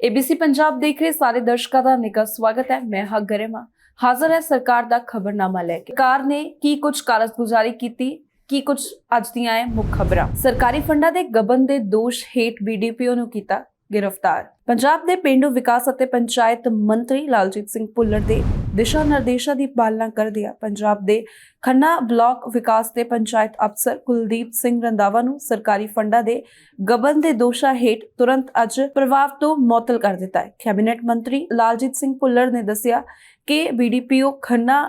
ABC Punjab ਦੇਖ ਰਹੇ ਸਾਰੇ ਦਰਸ਼ਕਾਂ ਦਾ ਨਿੱਘਾ ਸਵਾਗਤ ਹੈ। ਮੈਂ ਹਾਂ ਗਰਿਮਾ। ਹਾਜ਼ਰ ਹੈ ਸਰਕਾਰ ਦਾ ਖਬਰਨਾਮਾ ਲੈ ਕੇ। ਸਰਕਾਰ ਨੇ ਕੀ ਕੁਝ ਕਾਰਜਗੁਜ਼ਾਰੀ ਕੀਤੀ, ਕੀ ਕੁਝ ਅੱਜ ਦੀਆਂ ਹੈ ਮੁੱਖ ਖਬਰਾਂ? ਸਰਕਾਰੀ ਫੰਡਾਂ ਦੇ ਗਬਨ ਦੇ ਦੋਸ਼ ਹੇਠ ਬੀਡੀਪੀਓ ਨੂੰ ਕੀਤਾ ਗ੍ਰਿਫਤਾਰ। ਪੰਜਾਬ ਦੇ ਪਿੰਡੂ ਵਿਕਾਸ ਅਤੇ ਪੰਚਾਇਤ ਮੰਤਰੀ ਲਾਲਜੀਤ ਸਿੰਘ ਭੁੱਲਰ ਦੇ ਦਿਸ਼ਾ ਨਿਰਦੇਸ਼ਾਂ ਦੀ ਪਾਲਣਾ ਕਰਦਿਆਂ ਪੰਜਾਬ ਦੇ ਖੰਨਾ ਬਲਾਕ ਵਿਕਾਸ ਦੇ ਪੰਚਾਇਤ ਅਫਸਰ ਕੁਲਦੀਪ ਸਿੰਘ ਰੰਦਾਵਾ ਨੂੰ ਸਰਕਾਰੀ ਫੰਡਾਂ ਦੇ ਗਬਨ ਦੇ ਦੋਸ਼ਾਂ ਹੇਠ ਤੁਰੰਤ ਅੱਜ ਪ੍ਰਭਾਵ ਤੋਂ ਮੁਅੱਤਲ ਕਰ ਦਿੱਤਾ ਹੈ। ਕੈਬਨਿਟ ਮੰਤਰੀ ਲਾਲਜੀਤ ਸਿੰਘ ਭੁੱਲਰ ਨੇ ਦੱਸਿਆ ਕਿ ਬੀਡੀਪੀਓ ਖੰਨਾ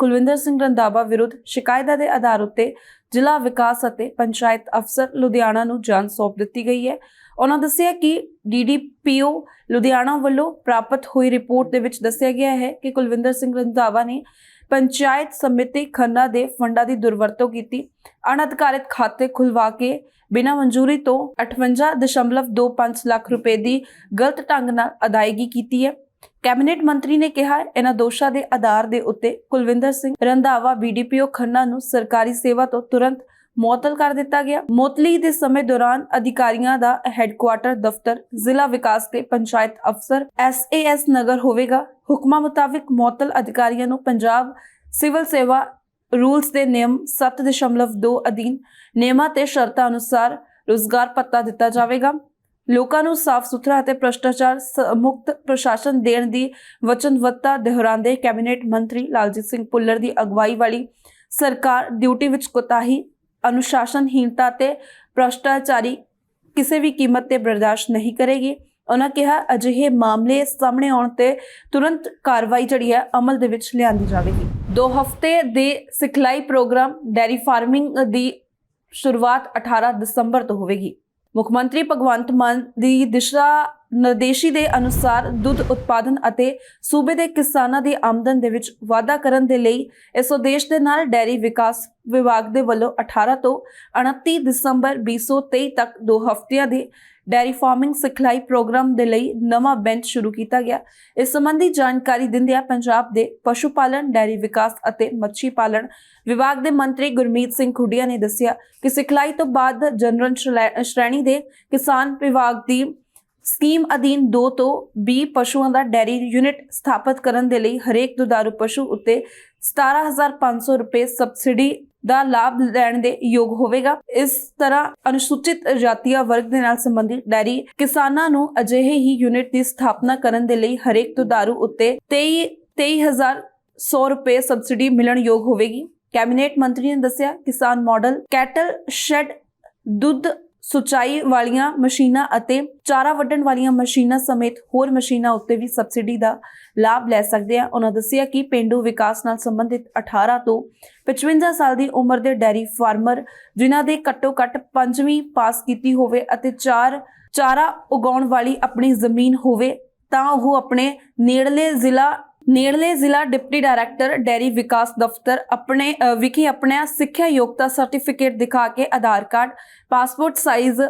ਕੁਲਵਿੰਦਰ ਸਿੰਘ ਰੰਦਾਵਾ ਵਿਰੁੱਧ ਸ਼ਿਕਾਇਤਾਂ ਦੇ ਆਧਾਰ ਉੱਤੇ ਜ਼ਿਲ੍ਹਾ ਵਿਕਾਸ ਅਤੇ ਪੰਚਾਇਤ ਅਫਸਰ ਲੁਧਿਆਣਾ ਨੂੰ ਜਾਂਚ ਸੌਂਪ ਦਿੱਤੀ ਗਈ ਹੈ। ਉਹਨਾਂ ਦੱਸਿਆ ਕਿ ਡੀਡੀਪੀਓ ਲੁਧਿਆਣਾ ਵੱਲੋਂ ਪ੍ਰਾਪਤ ਹੋਈ ਰਿਪੋਰਟ ਦੇ ਵਿੱਚ ਦੱਸਿਆ ਗਿਆ ਹੈ ਕਿ ਕੁਲਵਿੰਦਰ ਸਿੰਘ ਰੰਧਾਵਾ ਨੇ ਪੰਚਾਇਤ ਸਮਿਤੀ ਖੰਨਾ ਦੇ ਫੰਡਾਂ ਦੀ ਦੁਰਵਰਤੋਂ ਕੀਤੀ, ਅਣਅਧਿਕਾਰਿਤ ਖਾਤੇ ਖੁਲਵਾ ਕੇ ਬਿਨਾਂ ਮਨਜ਼ੂਰੀ ਤੋਂ 58.25 ਲੱਖ ਰੁਪਏ ਦੀ ਗਲਤ ਢੰਗ ਨਾਲ ਅਦਾਇਗੀ ਕੀਤੀ ਹੈ। ਕੈਬਨਿਟ ਮੰਤਰੀ ਨੇ ਕਿਹਾ, ਇਹਨਾਂ ਦੋਸ਼ਾਂ ਦੇ ਆਧਾਰ ਦੇ ਉੱਤੇ ਕੁਲਵਿੰਦਰ ਸਿੰਘ ਰੰਧਾਵਾ ਬੀਡੀਪੀਓ ਖੰਨਾ ਨੂੰ ਸਰਕਾਰੀ ਸੇਵਾ ਤੋਂ ਤੁਰੰਤ ਮੁਅੱਤਲ ਕਰ ਦਿੱਤਾ ਗਿਆ। ਮੁਅੱਤਲੀ ਦੇ ਸਮੇਂ ਦੌਰਾਨ ਅਧਿਕਾਰੀਆਂ ਦਾ ਹੈੱਡਕੁਆਟਰ, ਦਫ਼ਤਰ, ਜ਼ਿਲ੍ਹਾ ਵਿਕਾਸ ਤੇ ਪੰਚਾਇਤ ਅਫਸਰ ਐਸਏਐਸ ਨਗਰ ਹੋਵੇਗਾ। ਹੁਕਮਾਂ ਮੁਤਾਬਿਕ ਮੁਅੱਤਲ ਅਧਿਕਾਰੀਆਂ ਨੂੰ ਪੰਜਾਬ ਸਿਵਲ ਸੇਵਾ ਰੂਲਸ ਦੇ ਨਿਯਮ 7.2 ਅਧੀਨ ਨਿਯਮਾਂ ਤੇ ਸ਼ਰਤਾਂ ਅਨੁਸਾਰ ਰੋਜ਼ਗਾਰ ਪੱਤਾ ਦਿੱਤਾ ਜਾਵੇਗਾ। ਲੋਕਾਂ ਨੂੰ ਸਾਫ਼ ਸੁਥਰਾ ਅਤੇ ਭ੍ਰਸ਼ਟਾਚਾਰ ਮੁਕਤ ਪ੍ਰਸ਼ਾਸਨ ਦੇਣ ਦੀ ਵਚਨਬੱਧਤਾ ਦੁਹਰਾਉਂਦੇ ਕੈਬਨਿਟ ਮੰਤਰੀ ਲਾਲਜੀਤ ਸਿੰਘ ਭੁੱਲਰ ਦੀ ਅਗਵਾਈ ਵਾਲੀ ਸਰਕਾਰ ਡਿਊਟੀ ਵਿੱਚ ਕੋਤਾਹੀ ਅਨੁਸ਼ਾਸਨਹੀਨਤਾ ਤੇ ਭ੍ਰਸ਼ਟਾਚਾਰੀ ਕਿਸੇ ਵੀ ਕੀਮਤ ਤੇ ਬਰਦਾਸ਼ਤ ਨਹੀਂ ਕਰੇਗੀ। ਉਹਨਾਂ ਕਿਹਾ, ਅਜਿਹੇ ਮਾਮਲੇ ਸਾਹਮਣੇ ਆਉਣ ਤੇ ਤੁਰੰਤ ਕਾਰਵਾਈ ਜਿਹੜੀ ਹੈ ਅਮਲ ਦੇ ਵਿੱਚ ਲਿਆਂਦੀ ਜਾਵੇਗੀ। ਦੋ ਹਫ਼ਤੇ ਦੇ ਸਿਖਲਾਈ ਪ੍ਰੋਗਰਾਮ ਡੈਰੀ ਫਾਰਮਿੰਗ ਦੀ ਸ਼ੁਰੂਆਤ 18 ਦਸੰਬਰ ਤੋਂ ਹੋਵੇਗੀ। ਮੁੱਖ ਮੰਤਰੀ ਭਗਵੰਤ ਮਾਨ ਦੀ ਦਿਸ਼ਾ ਨਿਰਦੇਸ਼ੀ ਦੇ ਅਨੁਸਾਰ ਦੁੱਧ ਉਤਪਾਦਨ ਅਤੇ ਸੂਬੇ ਦੇ ਕਿਸਾਨਾਂ ਦੀ ਆਮਦਨ ਦੇ ਵਿੱਚ ਵਾਧਾ ਕਰਨ ਦੇ ਲਈ ਇਸ ਉਦੇਸ਼ ਦੇ ਨਾਲ ਡੈਰੀ ਵਿਕਾਸ ਵਿਭਾਗ ਦੇ ਵੱਲੋਂ 18 ਤੋਂ 29 ਦਸੰਬਰ 2023 ਤੱਕ ਦੋ ਹਫ਼ਤਿਆਂ ਦੇ ਡੈਰੀ ਫਾਰਮਿੰਗ ਸਿਖਲਾਈ ਪ੍ਰੋਗਰਾਮ ਦੇ ਲਈ ਨਵਾਂ ਬੈਂਚ ਸ਼ੁਰੂ ਕੀਤਾ ਗਿਆ। ਇਸ ਸੰਬੰਧੀ ਜਾਣਕਾਰੀ ਦਿੰਦਿਆਂ ਪੰਜਾਬ ਦੇ ਪਸ਼ੂ ਪਾਲਣ, ਡੈਰੀ ਵਿਕਾਸ ਅਤੇ ਮੱਛੀ ਪਾਲਣ ਵਿਭਾਗ ਦੇ ਮੰਤਰੀ ਗੁਰਮੀਤ ਸਿੰਘ ਖੁੱਡੀਆ ਨੇ ਦੱਸਿਆ ਕਿ ਸਿਖਲਾਈ ਤੋਂ ਬਾਅਦ ਜਨਰਲ ਸ਼੍ਰੈ- ਸ਼੍ਰੇਣੀ ਦੇ ਕਿਸਾਨ ਵਿਭਾਗ ਦੀ ਸਕੀਮ ਅਧੀਨ 2 ਤੋਂ 20 ਪਸ਼ੂਆਂ ਦਾ ਡੈਰੀ ਯੂਨਿਟ ਸਥਾਪਿਤ ਕਰਨ ਦੇ ਲਈ ਹਰੇਕ ਦੁਧਾਰੂ ਪਸ਼ੂ ਉੱਤੇ 17500 ਰੁਪਏ ਸਬਸਿਡੀ ਦਾ ਲਾਭ ਲੈਣ ਦੇ ਯੋਗ ਹੋਵੇਗਾ। ਇਸ ਤਰ੍ਹਾਂ ਅਨੁਸੂਚਿਤ ਜਾਤੀਆ ਵਰਗ ਦੇ ਨਾਲ ਸੰਬੰਧਿਤ ਡੈਰੀ ਕਿਸਾਨਾਂ ਨੂੰ ਅਜਿਹੇ ਹੀ ਯੂਨਿਟ ਦੀ ਸਥਾਪਨਾ ਕਰਨ ਦੇ ਲਈ ਹਰੇਕ ਦੁਧਾਰੂ ਉੱਤੇ 23 23100 ਰੁਪਏ ਸਬਸਿਡੀ ਮਿਲਣ ਯੋਗ ਹੋਵੇਗੀ। ਕੈਬਨਿਟ ਮੰਤਰੀ ਨੇ ਦੱਸਿਆ, ਕਿਸਾਨ ਮਾਡਲ ਕੈਟਲ ਸ਼ੈਡ ਦੁੱਧ ਸੁਚਾਈ ਵਾਲੀਆਂ ਮਸ਼ੀਨਾਂ ਅਤੇ ਚਾਰਾ ਵੱਢਣ ਵਾਲੀਆਂ ਮਸ਼ੀਨਾਂ ਸਮੇਤ ਹੋਰ ਮਸ਼ੀਨਾਂ ਉੱਤੇ ਵੀ ਸਬਸਿਡੀ ਦਾ ਲਾਭ ਲੈ ਸਕਦੇ ਆ ਉਹਨਾਂ ਦੱਸਿਆ ਕਿ ਪਿੰਡੂ ਵਿਕਾਸ ਨਾਲ ਸੰਬੰਧਿਤ 18 ਤੋਂ 55 ਸਾਲ ਦੀ ਉਮਰ ਦੇ ਡੈਰੀ ਫਾਰਮਰ, ਜਿਨ੍ਹਾਂ ਦੇ ਘੱਟੋ ਘੱਟ ਪੰਜਵੀਂ ਪਾਸ ਕੀਤੀ ਹੋਵੇ ਅਤੇ ਚਾਰ ਚਾਰਾ ਉਗਾਉਣ ਵਾਲੀ ਆਪਣੀ ਜ਼ਮੀਨ ਹੋਵੇ, ਤਾਂ ਉਹ ਆਪਣੇ ਨੇੜਲੇ ਜ਼ਿਲ੍ਹਾ ਨੇੜਲੇ ਜ਼ਿਲ੍ਹਾ ਡਿਪਟੀ ਡਾਇਰੈਕਟਰ, ਡੈਰੀ ਵਿਕਾਸ ਦਫ਼ਤਰ ਆਪਣੇ ਵਿਖੇ ਆਪਣਾ ਸਿੱਖਿਆ ਯੋਗਤਾ ਸਰਟੀਫਿਕੇਟ ਦਿਖਾ ਕੇ Aadhaar card, passport size,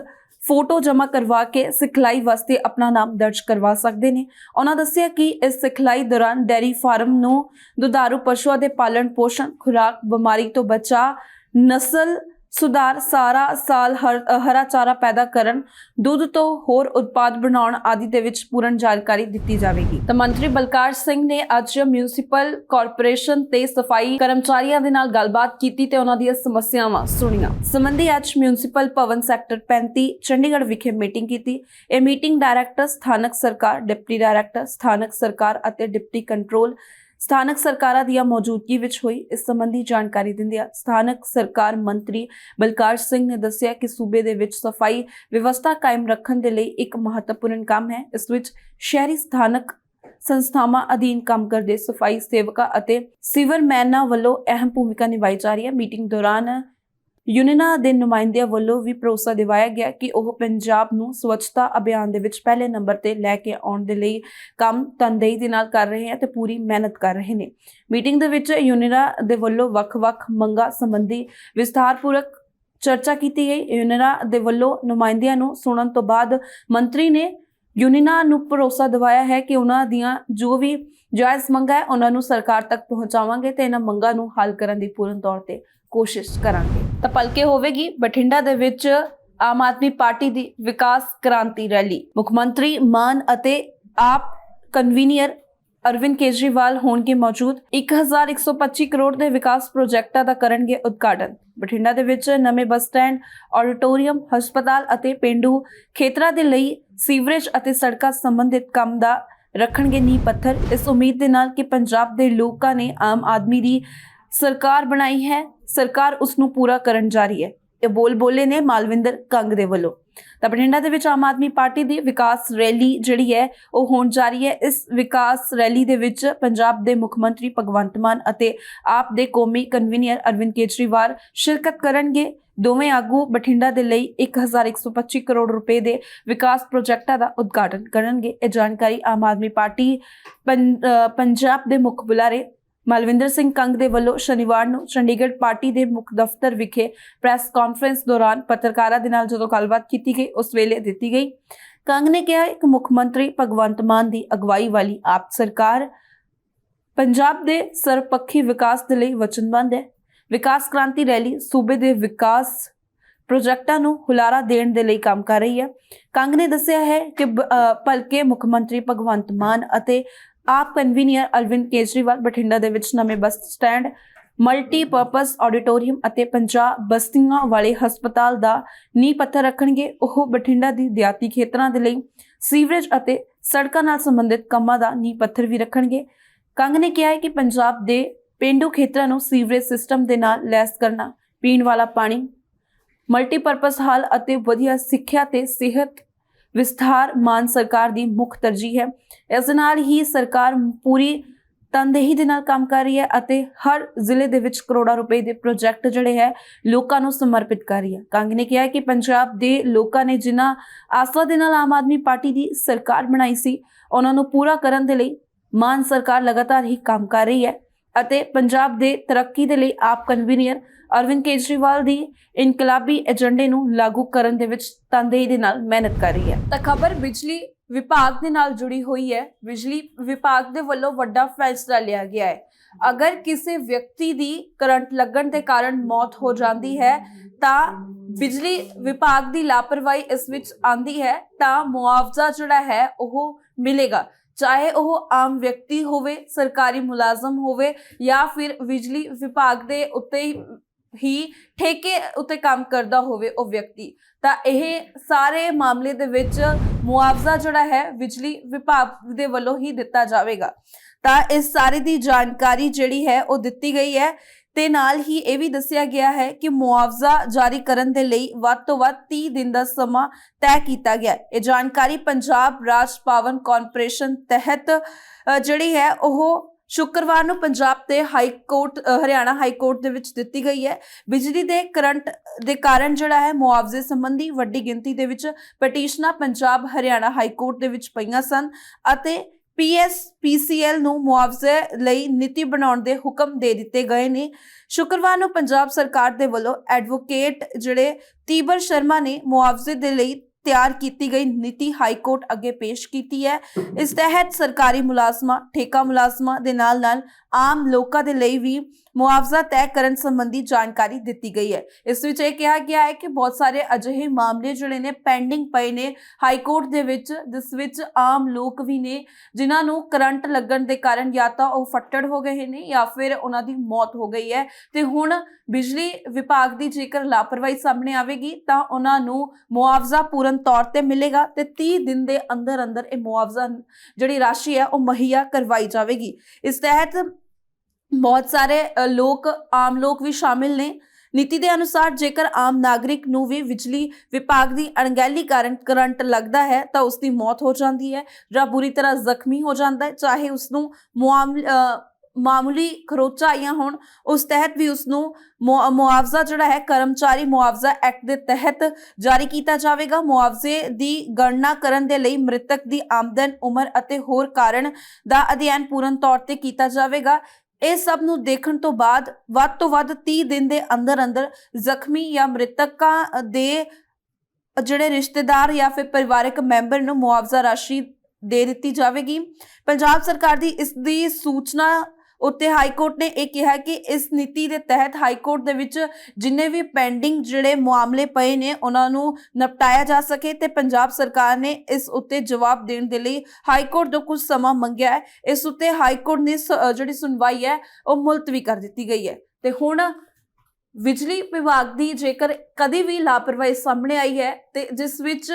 photo ਜਮ੍ਹਾਂ ਕਰਵਾ ਕੇ ਸਿਖਲਾਈ ਵਾਸਤੇ ਆਪਣਾ ਨਾਮ ਦਰਜ ਕਰਵਾ ਸਕਦੇ ਨੇ। ਉਹਨਾਂ ਦੱਸਿਆ ਕਿ ਇਸ ਸਿਖਲਾਈ ਦੌਰਾਨ ਡੈਰੀ ਫਾਰਮ ਨੂੰ ਦੁਧਾਰੂ ਪਸ਼ੂਆਂ ਦੇ ਪਾਲਣ ਪੋਸ਼ਣ, ਖੁਰਾਕ, ਬਿਮਾਰੀ ਤੋਂ ਬਚਾਅ, ਨਸਲ ਸੁਧਾਰ ਸਾਰਾ ਸਾਲ ਹਰਾ ਚਾਰਾ ਪੈਦਾ ਕਰਨ, ਦੁੱਧ ਤੋਂ ਹੋਰ ਉਤਪਾਦ ਬਣਾਉਣ ਆਦਿ ਦੇ ਵਿੱਚ ਪੂਰਨ ਜਾਣਕਾਰੀ ਦਿੱਤੀ ਜਾਵੇਗੀ। ਤਾਂ ਮੰਤਰੀ ਬਲਕਾਰ ਸਿੰਘ ਨੇ ਅੱਜ ਮਿਊਨਿਸਪਲ ਕਾਰਪੋਰੇਸ਼ਨ ਤੇ ਸਫ਼ਾਈ ਕਰਮਚਾਰੀਆਂ ਦੇ ਨਾਲ ਗੱਲਬਾਤ ਕੀਤੀ ਤੇ ਉਹਨਾਂ ਦੀਆਂ ਸਮੱਸਿਆਵਾਂ ਸੁਣੀਆਂ। ਸੰਬੰਧੀ ਅੱਜ ਮਿਊਨਿਸਪਲ ਭਵਨ ਸੈਕਟਰ 35 ਚੰਡੀਗੜ੍ਹ ਵਿਖੇ ਮੀਟਿੰਗ ਕੀਤੀ। ਇਹ ਮੀਟਿੰਗ ਡਾਇਰੈਕਟਰ, ਸਥਾਨਕ ਸਰਕਾਰ, ਡਿਪਟੀ ਡਾਇਰੈਕਟਰ, ਸਥਾਨਕ ਸਰਕਾਰ ਅਤੇ ਡਿਪਟੀ ਕੰਟਰੋਲ ਸਥਾਨਕ ਸਰਕਾਰਾਂ ਦੀਆਂ ਮੌਜੂਦਗੀ ਵਿੱਚ ਹੋਈ। ਇਸ ਸੰਬੰਧੀ ਜਾਣਕਾਰੀ ਦਿੰਦਿਆਂ ਸਥਾਨਕ ਸਰਕਾਰ ਮੰਤਰੀ ਬਲਕਾਰ ਸਿੰਘ ਨੇ ਦੱਸਿਆ ਕਿ ਸੂਬੇ ਦੇ ਵਿੱਚ ਸਫ਼ਾਈ ਵਿਵਸਥਾ ਕਾਇਮ ਰੱਖਣ ਦੇ ਲਈ ਇੱਕ ਮਹੱਤਵਪੂਰਨ ਕੰਮ ਹੈ। ਇਸ ਵਿੱਚ ਸ਼ਹਿਰੀ ਸਥਾਨਕ ਸੰਸਥਾਵਾਂ ਅਧੀਨ ਕੰਮ ਕਰਦੇ ਸਫ਼ਾਈ ਸੇਵਕਾਂ ਅਤੇ ਸਿਵਰਮੈਨਾਂ ਵੱਲੋਂ ਅਹਿਮ ਭੂਮਿਕਾ ਨਿਭਾਈ ਜਾ ਰਹੀ ਹੈ। ਮੀਟਿੰਗ ਦੌਰਾਨ ਯੂਨੀਨਾ ਦੇ ਨੁਮਾਇੰਦਿਆਂ ਵੱਲੋਂ ਵੀ ਭਰੋਸਾ ਦਿਵਾਇਆ ਗਿਆ ਕਿ ਉਹ ਪੰਜਾਬ ਨੂੰ ਸਵੱਛਤਾ ਅਭਿਆਨ ਦੇ ਵਿੱਚ ਪਹਿਲੇ ਨੰਬਰ ਤੇ ਲੈ ਕੇ ਆਉਣ ਦੇ ਲਈ ਕੰਮ ਤਨਦੇਹੀ ਦੇ ਨਾਲ ਕਰ ਰਹੇ ਹਨ ਤੇ ਪੂਰੀ ਮਿਹਨਤ ਕਰ ਰਹੇ ਨੇ। ਮੀਟਿੰਗ ਦੇ ਵਿੱਚ ਯੂਨੀਨਾ ਦੇ ਵੱਲੋਂ ਵੱਖ-ਵੱਖ ਮੰਗਾਂ ਸੰਬੰਧੀ ਵਿਸਥਾਰਪੂਰਕ ਚਰਚਾ ਕੀਤੀ ਗਈ। ਯੂਨੀਨਾ ਦੇ ਵੱਲੋਂ ਨੁਮਾਇੰਦਿਆਂ ਨੂੰ ਸੁਣਨ ਤੋਂ ਬਾਅਦ ਮੰਤਰੀ ਨੇ ਯੂਨੀਨਾ ਨੂੰ ਭਰੋਸਾ ਦਿਵਾਇਆ ਹੈ ਕਿ ਉਹਨਾਂ ਦੀਆਂ ਜੋ ਵੀ ਜਾਇਜ਼ ਮੰਗਾਂ ਹੈ, ਉਹਨਾਂ ਨੂੰ ਸਰਕਾਰ ਤੱਕ ਪਹੁੰਚਾਵਾਂਗੇ ਤੇ ਇਹਨਾਂ ਮੰਗਾਂ ਨੂੰ ਹੱਲ ਕਰਨ ਦੀ ਪੂਰਨ ਤੌਰ ਤੇ ਕੋਸ਼ਿਸ਼ ਕਰਾਂਗੇ। ਤਾਂ ਪਲਕੇ ਹੋਵੇਗੀ, ਬਠਿੰਡਾ ਦੇ ਵਿੱਚ ਆਮ ਆਦਮੀ ਪਾਰਟੀ ਦੀ ਵਿਕਾਸ ਕ੍ਰਾਂਤੀ ਰੈਲੀ। ਮੁੱਖ ਮੰਤਰੀ ਮਾਨ ਅਤੇ ਆਪ ਕਨਵੀਨਰ ਅਰਵਿੰਦ ਕੇਜਰੀਵਾਲ ਹੋਣਗੇ ਮੌਜੂਦ। 1125 ਕਰੋੜ ਦੇ ਵਿਕਾਸ ਪ੍ਰੋਜੈਕਟਾਂ ਦਾ ਕਰਨਗੇ ਉਦਘਾਟਨ। ਬਠਿੰਡਾ ਦੇ ਵਿੱਚ ਨਵੇਂ ਬੱਸ ਸਟੈਂਡ, ਆਡੀਟੋਰੀਅਮ, ਹਸਪਤਾਲ ਅਤੇ ਪਿੰਡੂ ਖੇਤਰਾਂ ਦੇ ਲਈ ਸੀਵਰੇਜ ਅਤੇ ਸੜਕਾਂ ਸੰਬੰਧਿਤ ਕੰਮ ਦਾ ਰੱਖਣਗੇ ਨੀਂਹ ਪੱਥਰ। ਇਸ ਉਮੀਦ ਦੇ ਨਾਲ ਕਿ ਪੰਜਾਬ ਦੇ ਲੋਕਾਂ ਨੇ ਆਮ ਆਦਮੀ ਦੀ ਸਰਕਾਰ ਬਣਾਈ ਹੈ। ਸਰਕਾਰ ਉਸ ਨੂੰ ਪੂਰਾ ਕਰਨ ਜਾ ਰਹੀ ਹੈ। ਇਹ ਬੋਲ ਬੋਲੇ ਨੇ ਮਾਲਵਿੰਦਰ ਕੰਗ ਦੇ ਵੱਲੋਂ। ਤਾਂ ਬਠਿੰਡਾ ਦੇ ਵਿੱਚ ਆਮ ਆਦਮੀ ਪਾਰਟੀ ਦੀ ਵਿਕਾਸ ਰੈਲੀ ਜਿਹੜੀ ਹੈ, ਉਹ ਹੋਣ ਜਾ ਰਹੀ ਹੈ। ਇਸ ਵਿਕਾਸ ਰੈਲੀ ਦੇ ਵਿੱਚ ਪੰਜਾਬ ਦੇ ਮੁੱਖ ਮੰਤਰੀ ਭਗਵੰਤ ਮਾਨ ਅਤੇ ਆਪ ਦੇ ਕੌਮੀ ਕਨਵੀਨਰ ਅਰਵਿੰਦ ਕੇਜਰੀਵਾਲ ਸ਼ਿਰਕਤ ਕਰਨਗੇ। ਦੋਵੇਂ ਆਗੂ ਬਠਿੰਡਾ ਦੇ ਲਈ 1125 ਕਰੋੜ ਰੁਪਏ ਦੇ ਵਿਕਾਸ ਪ੍ਰੋਜੈਕਟਾਂ ਦਾ ਉਦਘਾਟਨ ਕਰਨਗੇ। ਇਹ ਜਾਣਕਾਰੀ ਆਮ ਆਦਮੀ ਪਾਰਟੀ ਪੰ- ਪੰਜਾਬ ਦੇ ਮੁੱਖ ਬੁਲਾਰੇ ਮਲਵਿੰਦਰ ਸਿੰਘ ਕੰਗ ਦੇ ਵੱਲੋਂ ਸ਼ਨੀਵਾਰ ਨੂੰ ਚੰਡੀਗੜ੍ਹ ਪਾਰਟੀ ਦੇ ਮੁੱਖ ਦਫ਼ਤਰ ਵਿਖੇ ਪ੍ਰੈਸ ਕਾਨਫਰੰਸ ਦੌਰਾਨ ਪੱਤਰਕਾਰਾਂ ਦੇ ਨਾਲ ਜਦੋਂ ਗੱਲਬਾਤ ਕੀਤੀ ਗਈ, ਉਸ ਵੇਲੇ ਦਿੱਤੀ ਗਈ। ਕੰਗ ਨੇ ਕਿਹਾ ਕਿ ਮੁੱਖ ਮੰਤਰੀ ਭਗਵੰਤ ਮਾਨ ਦੀ ਅਗਵਾਈ ਵਾਲੀ ਆਪ ਸਰਕਾਰ ਪੰਜਾਬ ਦੇ ਸਰਪੱਖੀ ਵਿਕਾਸ ਦੇ ਲਈ ਵਚਨਬੱਧ ਹੈ। ਵਿਕਾਸ ਕ੍ਰਾਂਤੀ ਰੈਲੀ ਸੂਬੇ ਦੇ ਵਿਕਾਸ ਪ੍ਰੋਜੈਕਟਾਂ ਨੂੰ ਹੁਲਾਰਾ ਦੇਣ ਦੇ ਲਈ ਕੰਮ ਕਰ ਰਹੀ ਹੈ। ਕੰਗ ਨੇ ਦੱਸਿਆ ਹੈ ਕਿ ਬ- ਭਲਕੇ ਮੁੱਖ ਮੰਤਰੀ ਭਗਵੰਤ ਮਾਨ ਅਤੇ ਆਪ ਕਨਵੀਨੀਅਰ ਅਰਵਿੰਦ ਕੇਜਰੀਵਾਲ ਬਠਿੰਡਾ ਦੇ ਵਿੱਚ ਨਵੇਂ ਬੱਸ ਸਟੈਂਡ, ਮਲਟੀਪਰਪਸ ਆਡੀਟੋਰੀਅਮ ਅਤੇ 50 ਬਸਤੀਆਂ ਵਾਲੇ ਹਸਪਤਾਲ ਦਾ ਨੀਂਹ ਪੱਥਰ ਰੱਖਣਗੇ। ਉਹ ਬਠਿੰਡਾ ਦੀ ਦਿਹਾਤੀ ਖੇਤਰਾਂ ਦੇ ਲਈ ਸੀਵਰੇਜ ਅਤੇ ਸੜਕਾਂ ਨਾਲ ਸੰਬੰਧਿਤ ਕੰਮਾਂ ਦਾ ਨੀਂਹ ਪੱਥਰ ਵੀ ਰੱਖਣਗੇ। ਕੰਗ ਨੇ ਕਿਹਾ ਹੈ ਕਿ ਪੰਜਾਬ ਦੇ ਪਿੰਡੂ ਖੇਤਰਾਂ ਨੂੰ ਸੀਵਰੇਜ ਸਿਸਟਮ ਦੇ ਨਾਲ ਲੈਸ ਕਰਨਾ, ਪੀਣ ਵਾਲਾ ਪਾਣੀ, ਮਲਟੀਪਰਪਸ ਹਾਲ ਅਤੇ ਵਧੀਆ ਸਿੱਖਿਆ ਤੇ ਸਿਹਤ ਵਿਸਥਾਰ ਮਾਨ ਸਰਕਾਰ ਦੀ ਮੁੱਖ ਤਰਜੀਹ ਹੈ। ਇਸ ਨਾਲ ਹੀ ਸਰਕਾਰ ਪੂਰੀ ਤਨਦੇਹੀ ਦੇ ਨਾਲ ਕੰਮ ਕਰ ਰਹੀ ਹੈ ਅਤੇ ਹਰ ਜ਼ਿਲ੍ਹੇ ਦੇ ਵਿੱਚ ਕਰੋੜਾਂ ਰੁਪਏ ਦੇ ਪ੍ਰੋਜੈਕਟ ਜਿਹੜੇ ਹੈ, ਲੋਕਾਂ ਨੂੰ ਸਮਰਪਿਤ ਕਰ ਰਹੀ ਹੈ। ਕੰਗ ਨੇ ਕਿਹਾ ਕਿ ਪੰਜਾਬ ਦੇ ਲੋਕਾਂ ਨੇ ਜਿਨ੍ਹਾਂ ਆਸਰਾ ਦੇ ਨਾਲ ਆਮ ਆਦਮੀ ਪਾਰਟੀ ਦੀ ਸਰਕਾਰ ਬਣਾਈ ਸੀ, ਉਹਨਾਂ ਨੂੰ ਪੂਰਾ ਕਰਨ ਦੇ ਲਈ ਮਾਨ ਸਰਕਾਰ ਲਗਾਤਾਰ ਹੀ ਕੰਮ ਕਰ ਰਹੀ ਹੈ। ਅਤੇ ਪੰਜਾਬ ਦੇ ਤਰੱਕੀ ਦੇ ਲਈ ਆਪ ਕਨਵੀਨਰ ਅਰਵਿੰਦ ਕੇਜਰੀਵਾਲ ਦੀ ਇਨਕਲਾਬੀ ਏਜੰਡੇ ਨੂੰ ਲਾਗੂ ਕਰਨ ਦੇ ਵਿੱਚ ਤਨਦੇਹੀ ਦੇ ਨਾਲ ਮਿਹਨਤ ਕਰ ਰਹੀ ਹੈ। ਤਾਂ ਖਬਰ ਬਿਜਲੀ ਵਿਭਾਗ ਦੇ ਨਾਲ ਜੁੜੀ ਹੋਈ ਹੈ। ਬਿਜਲੀ ਵਿਭਾਗ ਦੇ ਵੱਲੋਂ ਵੱਡਾ ਫੈਸਲਾ ਲਿਆ ਗਿਆ ਹੈ। ਅਗਰ ਕਿਸੇ ਵਿਅਕਤੀ ਦੀ ਕਰੰਟ ਲੱਗਣ ਦੇ ਕਾਰਨ ਮੌਤ ਹੋ ਜਾਂਦੀ ਹੈ, ਤਾਂ ਬਿਜਲੀ ਵਿਭਾਗ ਦੀ ਲਾਪਰਵਾਹੀ ਇਸ ਵਿੱਚ ਆਂਦੀ ਹੈ। ਤਾਂ ਮੁਆਵਜ਼ਾ ਜਿਹੜਾ ਹੈ ਉਹ ਮਿਲੇਗਾ। ਚਾਹੇ ਉਹ ਆਮ ਵਿਅਕਤੀ ਹੋਵੇ, ਸਰਕਾਰੀ ਮੁਲਾਜ਼ਮ ਹੋਵੇ ਜਾਂ ਫਿਰ ਬਿਜਲੀ ਵਿਭਾਗ ਦੇ ਉੱਤੇ ਹੀ- ਹੀ ਠੇਕੇ ਉੱਤੇ ਕੰਮ ਕਰਦਾ ਹੋਵੇ ਉਹ ਵਿਅਕਤੀ, ਤਾਂ ਇਹ ਸਾਰੇ ਮਾਮਲੇ ਦੇ ਵਿੱਚ ਮੁਆਵਜ਼ਾ ਜਿਹੜਾ ਹੈ ਬਿਜਲੀ ਵਿਭਾਗ ਦੇ ਵੱਲੋਂ ਹੀ ਦਿੱਤਾ ਜਾਵੇਗਾ। ਤਾਂ ਇਸ ਸਾਰੇ ਦੀ ਜਾਣਕਾਰੀ ਜਿਹੜੀ ਹੈ ਉਹ ਦਿੱਤੀ ਗਈ ਹੈ ਤੇ ਨਾਲ ਹੀ ਇਹ ਵੀ ਦੱਸਿਆ ਗਿਆ ਹੈ ਕਿ ਮੁਆਵਜ਼ਾ ਜਾਰੀ ਕਰਨ ਦੇ ਲਈ ਵੱਧ ਤੋਂ ਵੱਧ 30 ਦਿਨ ਦਾ ਸਮਾਂ ਤੈਅ ਕੀਤਾ ਗਿਆ ਇਹ ਜਾਣਕਾਰੀ ਪੰਜਾਬ ਰਾਜ ਪਾਵਨ ਕਾਰਪੋਰੇਸ਼ਨ ਤਹਿਤ ਜਿਹੜੀ ਹੈ ਉਹ ਸ਼ੁੱਕਰਵਾਰ ਨੂੰ ਪੰਜਾਬ ਤੇ high court Haryana high court ਦੇ ਵਿੱਚ ਦਿੱਤੀ ਗਈ ਹੈ। ਬਿਜਲੀ ਦੇ ਕਰੰਟ ਦੇ ਕਾਰਨ ਜਿਹੜਾ ਹੈ ਮੁਆਵਜ਼ੇ ਸੰਬੰਧੀ ਵੱਡੀ ਗਿਣਤੀ ਦੇ ਵਿੱਚ ਪਟੀਸ਼ਨਾਂ ਪੰਜਾਬ, ਹਰਿਆਣਾ ਹਾਈ ਕੋਰਟ ਦੇ ਵਿੱਚ ਪਈਆਂ ਸਨ ਅਤੇ ਪੀਐਸਪੀਸੀਐਲ ਨੂੰ ਮੁਆਵਜ਼ੇ ਲਈ ਨੀਤੀ ਬਣਾਉਣ ਦੇ ਹੁਕਮ ਦੇ ਦਿੱਤੇ ਗਏ ਨੇ। ਸ਼ੁੱਕਰਵਾਰ ਨੂੰ ਪੰਜਾਬ ਸਰਕਾਰ ਦੇ ਵੱਲੋਂ ਐਡਵੋਕੇਟ ਜਿਹੜੇ ਤੀਬਰ ਸ਼ਰਮਾ ਨੇ ਮੁਆਵਜ਼ੇ ਦੇ ਲਈ ਤਿਆਰ ਕੀਤੀ ਗਈ ਨੀਤੀ ਹਾਈ ਕੋਰਟ ਅੱਗੇ ਪੇਸ਼ ਕੀਤੀ ਹੈ। ਇਸ ਤਹਿਤ ਸਰਕਾਰੀ ਮੁਲਾਜ਼ਮਾਂ, ਠੇਕਾ ਮੁਲਾਜ਼ਮਾਂ ਦੇ ਨਾਲ ਨਾਲ ਆਮ ਲੋਕਾਂ ਦੇ ਲਈ ਵੀ ਮੁਆਵਜ਼ਾ ਤੈਅ ਕਰਨ ਸੰਬੰਧੀ ਜਾਣਕਾਰੀ ਦਿੱਤੀ ਗਈ ਹੈ। ਇਸ ਵਿੱਚ ਇਹ ਕਿਹਾ ਗਿਆ ਹੈ ਕਿ ਬਹੁਤ ਸਾਰੇ ਅਜਿਹੇ ਮਾਮਲੇ ਜਿਹੜੇ ਨੇ ਪੈਂਡਿੰਗ ਪਏ ਨੇ ਹਾਈ ਕੋਰਟ ਦੇ ਵਿੱਚ, ਜਿਸ ਵਿੱਚ ਆਮ ਲੋਕ ਵੀ ਨੇ, ਜਿਨ੍ਹਾਂ ਨੂੰ ਕਰੰਟ ਲੱਗਣ ਦੇ ਕਾਰਨ ਜਾਂ ਤਾਂ ਉਹ ਫੱਟੜ ਹੋ ਗਏ ਨੇ ਜਾਂ ਫਿਰ ਉਹਨਾਂ ਦੀ ਮੌਤ ਹੋ ਗਈ ਹੈ। ਤੇ ਹੁਣ ਬਿਜਲੀ ਵਿਭਾਗ ਦੀ ਜੇਕਰ ਲਾਪਰਵਾਹੀ ਸਾਹਮਣੇ ਆਵੇਗੀ, ਤਾਂ ਉਹਨਾਂ ਨੂੰ ਮੁਆਵਜ਼ਾ ਪੂਰਨ ਤੌਰ ਤੇ ਮਿਲੇਗਾ ਤੇ 30 ਦਿਨ ਦੇ ਅੰਦਰ ਅੰਦਰ ਇਹ ਮੁਆਵਜ਼ਾ ਜਿਹੜੀ ਰਾਸ਼ੀ ਹੈ, ਉਹ ਮੁਹੱਈਆ ਕਰਵਾਈ ਜਾਵੇਗੀ। ਇਸ ਤਹਿਤ ਬਹੁਤ ਸਾਰੇ ਲੋਕ, ਆਮ ਲੋਕ ਵੀ ਸ਼ਾਮਿਲ ਨੇ। ਨੀਤੀ ਦੇ ਅਨੁਸਾਰ ਜੇਕਰ ਆਮ ਨਾਗਰਿਕ ਨੂੰ ਵੀ ਬਿਜਲੀ ਵਿਭਾਗ ਦੀ ਅਣਗਹਿਲੀ ਕਾਰਨ ਕਰੰਟ ਲੱਗਦਾ ਹੈ, ਤਾਂ ਉਸ ਦੀ ਮੌਤ ਹੋ ਜਾਂਦੀ ਹੈ ਜਾਂ ਬੁਰੀ ਤਰ੍ਹਾਂ ਜ਼ਖਮੀ ਹੋ ਜਾਂਦਾ ਹੈ, ਚਾਹੇ ਉਸ ਨੂੰ ਮਾਮੂਲੀ ਖਰੋਚਾਂ ਆਈਆਂ ਹੋਣ, ਉਸ ਤਹਿਤ ਵੀ ਉਸ ਨੂੰ ਮੁਆਵਜ਼ਾ ਜਿਹੜਾ ਹੈ, ਕਰਮਚਾਰੀ ਮੁਆਵਜ਼ਾ ਐਕਟ ਦੇ ਤਹਿਤ ਜਾਰੀ ਕੀਤਾ ਜਾਵੇਗਾ। ਮੁਆਵਜ਼ੇ ਦੀ ਗਣਨਾ ਕਰਨ ਦੇ ਲਈ ਮ੍ਰਿਤਕ ਦੀ ਆਮਦਨ, ਉਮਰ ਅਤੇ ਹੋਰ ਕਾਰਨ ਦਾ ਅਧਿਐਨ ਪੂਰਨ ਤੌਰ ਤੇ ਕੀਤਾ ਜਾਵੇਗਾ। ਇਹ ਸਭ ਨੂੰ ਦੇਖਣ ਤੋਂ ਬਾਅਦ, ਵੱਧ ਤੋਂ ਵੱਧ 30 ਦਿਨ ਦੇ ਅੰਦਰ ਅੰਦਰ ਜ਼ਖਮੀ ਜਾਂ ਮ੍ਰਿਤਕਾਂ ਦੇ ਜਿਹੜੇ ਰਿਸ਼ਤੇਦਾਰ ਜਾਂ ਫਿਰ ਪਰਿਵਾਰਕ ਮੈਂਬਰ ਨੂੰ ਮੁਆਵਜ਼ਾ ਰਾਸ਼ੀ ਦੇ ਦਿੱਤੀ ਜਾਵੇਗੀ। ਪੰਜਾਬ ਸਰਕਾਰ ਦੀ ਇਸ ਦੀ ਸੂਚਨਾ ਉੱਤੇ ਹਾਈ ਕੋਰਟ ਨੇ ਇਹ ਕਿਹਾ ਕਿ ਇਸ ਨੀਤੀ ਦੇ ਤਹਿਤ ਹਾਈ ਕੋਰਟ ਦੇ ਵਿੱਚ ਜਿੰਨੇ ਵੀ ਪੈਂਡਿੰਗ ਜਿਹੜੇ ਮਾਮਲੇ ਪਏ ਨੇ, ਉਹਨਾਂ ਨੂੰ ਨਿਪਟਾਇਆ ਜਾ ਸਕੇ ਤੇ ਪੰਜਾਬ ਸਰਕਾਰ ਨੇ ਇਸ ਉੱਤੇ ਜਵਾਬ ਦੇਣ ਦੇ ਲਈ ਹਾਈ ਕੋਰਟ ਤੋਂ ਕੁਝ ਸਮਾਂ ਮੰਗਿਆ ਹੈ। ਇਸ ਉੱਤੇ ਹਾਈ ਕੋਰਟ ਨੇ ਸ- ਜਿਹੜੀ ਸੁਣਵਾਈ ਹੈ, ਉਹ ਮੁਲਤਵੀ ਕਰ ਦਿੱਤੀ ਗਈ ਹੈ। ਤੇ ਹੁਣ ਬਿਜਲੀ ਵਿਭਾਗ ਦੀ ਜੇਕਰ ਕਦੇ ਵੀ ਲਾਪਰਵਾਹੀ ਸਾਹਮਣੇ ਆਈ ਹੈ, ਤੇ ਜਿਸ ਵਿੱਚ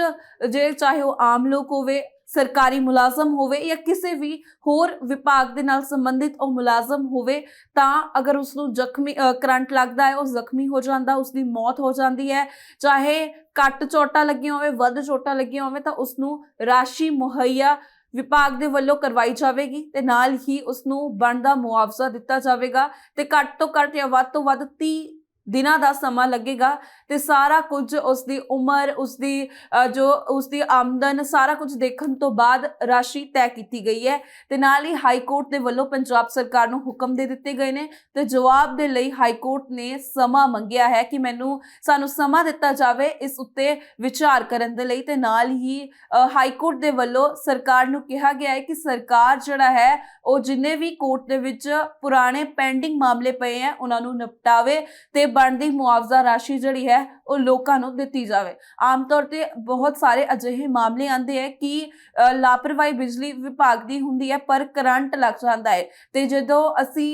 ਜੇ ਚਾਹੇ ਉਹ ਆਮ ਲੋਕ ਹੋਵੇ ਸਰਕਾਰੀ ਮੁਲਾਜ਼ਮ ਹੋਵੇ ਜਾਂ ਕਿਸੇ ਵੀ ਹੋਰ ਵਿਭਾਗ ਦੇ ਨਾਲ ਸੰਬੰਧਿਤ ਉਹ ਮੁਲਾਜ਼ਮ ਹੋਵੇ, ਤਾਂ ਅਗਰ ਉਸ ਨੂੰ ਜ਼ਖਮੀ ਕਰੰਟ ਲੱਗਦਾ ਹੈ, ਉਹ ਜ਼ਖਮੀ ਹੋ ਜਾਂਦਾ ਉਸ ਦੀ ਮੌਤ ਹੋ ਜਾਂਦੀ ਹੈ, ਚਾਹੇ ਕੱਟ ਚੋਟਾਂ ਲੱਗੀਆਂ ਹੋਵੇ, ਵੱਧ ਚੋਟਾਂ ਲੱਗੀਆਂ ਹੋਵੇ, ਤਾਂ ਉਸ ਨੂੰ ਰਾਸ਼ੀ ਮੁਹੱਈਆ ਵਿਭਾਗ ਦੇ ਵੱਲੋਂ ਕਰਵਾਈ ਜਾਵੇਗੀ ਤੇ ਨਾਲ ਹੀ ਉਸ ਨੂੰ ਬਣਦਾ ਮੁਆਵਜ਼ਾ ਦਿੱਤਾ ਜਾਵੇਗਾ ਤੇ ਘੱਟ ਤੋਂ ਘੱਟ ਜਾਂ ਵੱਧ ਤੋਂ ਵੱਧ 30 ਦਿਨਾਂ ਦਾ ਸਮਾਂ ਲੱਗੇਗਾ ਤੇ ਸਾਰਾ ਕੁਝ ਉਸ ਦੀ ਉਮਰ ਉਸ ਦੀ ਜੋ ਉਸ ਦੀ ਆਮਦਨ, ਸਾਰਾ ਕੁਝ ਦੇਖਣ ਤੋਂ ਬਾਅਦ ਰਾਸ਼ੀ ਤੈਅ ਕੀਤੀ ਗਈ ਹੈ ਤੇ ਨਾਲ ਹੀ ਹਾਈ ਕੋਰਟ ਦੇ ਵੱਲੋਂ ਪੰਜਾਬ ਸਰਕਾਰ ਨੂੰ ਹੁਕਮ ਦੇ ਦਿੱਤੇ ਗਏ ਨੇ ਤੇ ਜਵਾਬ ਦੇ ਲਈ ਹਾਈ ਕੋਰਟ ਨੇ ਸਮਾਂ ਮੰਗਿਆ ਹੈ ਕਿ ਮੈਨੂੰ, ਸਾਨੂੰ ਸਮਾਂ ਦਿੱਤਾ ਜਾਵੇ ਇਸ ਉੱਤੇ ਵਿਚਾਰ ਕਰਨ ਦੇ ਲਈ ਤੇ ਨਾਲ ਹੀ ਹਾਈ ਕੋਰਟ ਦੇ ਵੱਲੋਂ ਸਰਕਾਰ ਨੂੰ ਕਿਹਾ ਗਿਆ ਹੈ ਕਿ ਸਰਕਾਰ ਜਿਹੜਾ ਹੈ ਉਹ ਜਿੰਨੇ ਵੀ ਕੋਰਟ ਦੇ ਵਿੱਚ ਪੁਰਾਣੇ ਪੈਂਡਿੰਗ ਮਾਮਲੇ ਪਏ ਹੈ, ਉਹਨਾਂ ਨੂੰ ਨਿਪਟਾਵੇ ਤੇ ਬਣਦੀ ਮੁਆਵਜ਼ਾ ਰਾਸ਼ੀ ਜਿਹੜੀ ਹੈ, ਉਹ ਲੋਕਾਂ ਨੂੰ ਦਿੱਤੀ ਜਾਵੇ। ਆਮ ਤੌਰ ਤੇ ਬਹੁਤ ਸਾਰੇ ਅਜਿਹੇ ਮਾਮਲੇ ਆਉਂਦੇ ਹੈ ਕਿ ਲਾਪਰਵਾਹੀ ਬਿਜਲੀ ਵਿਭਾਗ ਦੀ ਹੁੰਦੀ ਹੈ, ਪਰ ਕਰੰਟ ਲੱਗ ਜਾਂਦਾ ਹੈ। ਤੇ ਜਦੋਂ ਅਸੀਂ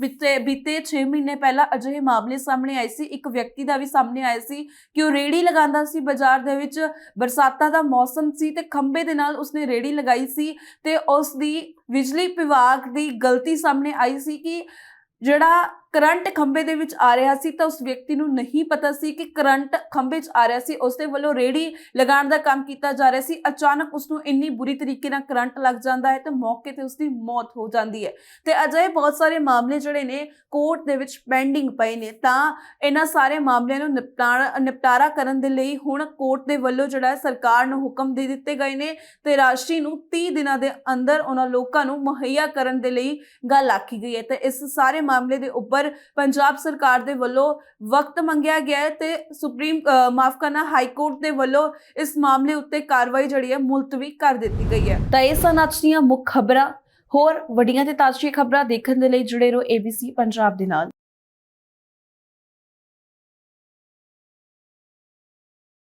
ਬੀਤੇ ਬੀਤੇ 6 ਮਹੀਨੇ ਪਹਿਲਾਂ ਅਜਿਹੇ ਮਾਮਲੇ ਸਾਹਮਣੇ ਆਏ ਸੀ, ਇੱਕ ਵਿਅਕਤੀ ਦਾ ਵੀ ਸਾਹਮਣੇ ਆਇਆ ਸੀ ਕਿ ਉਹ ਰੇੜੀ ਲਗਾਉਂਦਾ ਸੀ ਬਾਜ਼ਾਰ ਦੇ ਵਿੱਚ, ਬਰਸਾਤਾਂ ਦਾ ਮੌਸਮ ਸੀ ਤੇ ਖੰਬੇ ਦੇ ਨਾਲ ਉਸਨੇ ਰੇੜੀ ਲਗਾਈ ਸੀ ਤੇ ਉਸ ਦੀ ਬਿਜਲੀ ਵਿਭਾਗ ਦੀ ਗਲਤੀ ਸਾਹਮਣੇ ਆਈ ਸੀ ਕਿ ਜਿਹੜਾ ਕਰੰਟ ਖੰਭੇ ਦੇ ਵਿੱਚ ਆ ਰਿਹਾ ਸੀ ਤਾਂ ਉਸ ਵਿਅਕਤੀ ਨੂੰ ਨਹੀਂ ਪਤਾ ਸੀ ਕਿ ਕਰੰਟ ਖੰਭੇ 'ਚ ਆ ਰਿਹਾ ਸੀ। ਉਸ ਦੇ ਵੱਲੋਂ ਰੇੜੀ ਲਗਾਉਣ ਦਾ ਕੰਮ ਕੀਤਾ ਜਾ ਰਿਹਾ ਸੀ। ਅਚਾਨਕ ਉਸ ਨੂੰ ਇੰਨੀ ਬੁਰੀ ਤਰੀਕੇ ਨਾਲ ਕਰੰਟ ਲੱਗ ਜਾਂਦਾ ਹੈ ਤੇ ਮੌਕੇ ਤੇ ਉਸ ਦੀ ਮੌਤ ਹੋ ਜਾਂਦੀ ਹੈ। ਤੇ ਅਜਿਹੇ ਬਹੁਤ ਸਾਰੇ ਮਾਮਲੇ ਜਿਹੜੇ ਨੇ, ਕੋਰਟ ਦੇ ਵਿੱਚ ਪੈਂਡਿੰਗ ਪਏ ਨੇ ਤਾਂ ਇਹਨਾਂ ਸਾਰੇ ਮਾਮਲਿਆਂ ਨੂੰ ਨਿਪਟਾਰਾ ਨਿਪਟਾਰਾ ਕਰਨ ਦੇ ਲਈ ਹੁਣ ਕੋਰਟ ਦੇ ਵੱਲੋਂ ਜਿਹੜਾ ਹੈ ਸਰਕਾਰ ਨੂੰ ਹੁਕਮ ਦੇ ਦਿੱਤੇ ਗਏ ਨੇ ਤੇ ਰਾਸ਼ੀ ਨੂੰ 30 ਦਿਨਾਂ ਦੇ ਅੰਦਰ ਉਹਨਾਂ ਲੋਕਾਂ ਨੂੰ ਮੁਹੱਈਆ ਕਰਨ ਦੇ ਲਈ ਗੱਲ ਆਖੀ ਗਈ ਹੈ। ਤੇ ਇਸ ਸਾਰੇ ਮਾਮਲੇ ਦੇ ਉੱਪਰ ਪੰਜਾਬ ਸਰਕਾਰ ਦੇ ਵੱਲੋਂ ਵਕਤ ਮੰਗਿਆ ਗਿਆ ਤੇ ਸੁਪਰੀਮ ਮਾਫ ਕਰਨਾ, ਹਾਈ ਕੋਰਟ ਦੇ ਵੱਲੋਂ ਇਸ ਮਾਮਲੇ ਉੱਤੇ ਕਾਰਵਾਈ ਜਿਹੜੀ ਹੈ ਮੁਲਤਵੀ ਕਰ ਦਿੱਤੀ ਗਈ ਹੈ। ਤਾਂ ਇਹ ਸਨ ਅੱਜ ਦੀਆਂ ਮੁੱਖ ਖਬਰਾਂ। ਹੋਰ ਵੱਡੀਆਂ ਤੇ ਤਾਜ਼ੀਆਂ ਖਬਰਾਂ ਦੇਖਣ ਦੇ ਲਈ ਜੁੜੇ ਰਹੋ ABC ਪੰਜਾਬ ਦੇ ਨਾਲ।